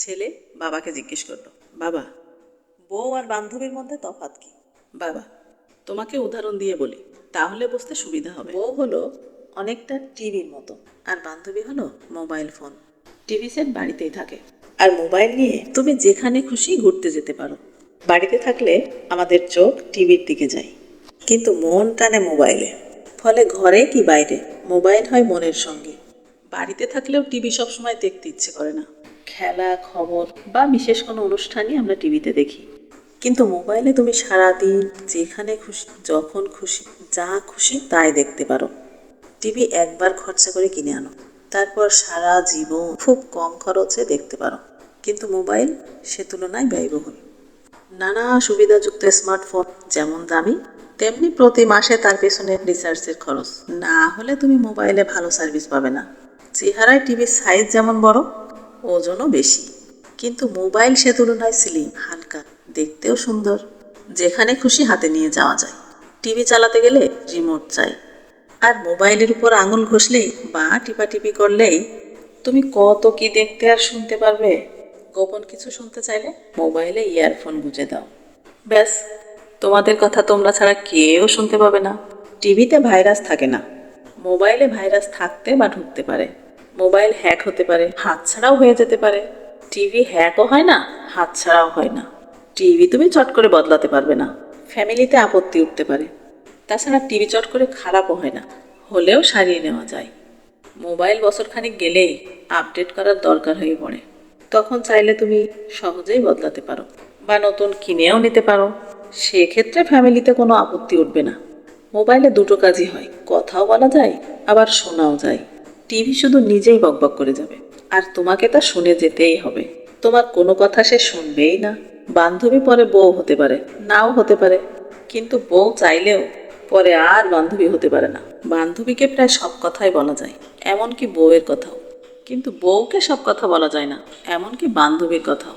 ছেলে বাবাকে জিজ্ঞেস করল বাবা বউ আর বান্ধবীর মধ্যে তফাৎ কি? বাবা তোমাকে উদাহরণ দিয়ে বলি তাহলে বুঝতে সুবিধা হবে। বউ হলো অনেকটা টিভির মতো। আর বান্ধবী হলো মোবাইল ফোন। টিভি সেট বাড়িতেই থাকে। আর মোবাইল নিয়ে তুমি যেখানে খুশি ঘুরতে যেতে পারো। বাড়িতে থাকলে আমাদের চোখ টিভির দিকে যায়। কিন্তু মন টানে মোবাইলে। ফলে ঘরে কি বাইরে? মোবাইল হয় মনের সঙ্গে। বাড়িতে থাকলেও টিভি সবসময় দেখতে ইচ্ছে করে না। খেলা, খবর বা বিশেষ কোনো অনুষ্ঠানই আমরা টিভিতে দেখি। কিন্তু মোবাইলে তুমি সারাদিন যেখানে খুশি, যখন খুশি, যা খুশি তাই দেখতে পারো। টিভি একবার খরচা করে কিনে আনো। তারপর সারা জীবন খুব কম খরচে দেখতে পারো। কিন্তু মোবাইল সে তুলনায় ব্যয়বহুল। নানা সুবিধাযুক্ত স্মার্টফোন যেমন দামি, তেমনি প্রতি মাসে তার পেছনে রিচার্জের খরচ। না হলে তুমি মোবাইলে ভালো সার্ভিস পাবে না। চেহারায় টিভির সাইজ যেমন বড় ওজনও বেশি। কিন্তু মোবাইল সে তুলনায় স্লিম হালকা, দেখতেও সুন্দর। যেখানে খুশি হাতে নিয়ে যাওয়া যায়। টিভি চালাতে গেলে রিমোট চাই। আর মোবাইলের উপর আঙুল ঘষলেই বা টিপাটিপি করলেই তুমি কত কি দেখতে আর শুনতে পারবে? গোপন কিছু শুনতে চাইলে মোবাইলে ইয়ারফোন গুঁজে দাও। ব্যাস, তোমাদের কথা তোমরা ছাড়া কেউ শুনতে পাবে না। টিভিতে ভাইরাস থাকে না। মোবাইলে ভাইরাস থাকতে বা ঢুকতে পারে। মোবাইল হ্যাক হতে পারে হাতছাড়াও হয়ে যেতে পারে। টিভি হ্যাকও হয় না হাতছাড়াও হয় না। টিভি তুমি চট করে বদলাতে পারবে না, ফ্যামিলিতে আপত্তি উঠতে পারে। তাছাড়া টিভি চট করে খারাপও হয় না, হলেও সারিয়ে নেওয়া যায়। মোবাইল বছরখানিক গেলেই আপডেট করার দরকার হয়ে পড়ে। তখন চাইলে তুমি সহজেই বদলাতে পারো বা নতুন কিনেও নিতে পারো। সেক্ষেত্রে ফ্যামিলিতে কোনো আপত্তি উঠবে না। মোবাইলে দুটো কাজই হয়, কথাও বলা যায়, আবার শোনাও যায়। টিভি শুধু নিজেই বকবক করে যাবে। আর তোমাকে তা শুনে যেতেই হবে। তোমার কোনো কথা সে শুনবেই না। বান্ধবী পরে বউ হতে পারে, নাও হতে পারে। কিন্তু বউ চাইলেও পরে আর বান্ধবী হতে পারে না। বান্ধবীকে প্রায় সব কথাই বলা যায়, এমনকি বউয়ের কথাও। কিন্তু বউকে সব কথা বলা যায় না, এমনকি বান্ধবীর কথাও।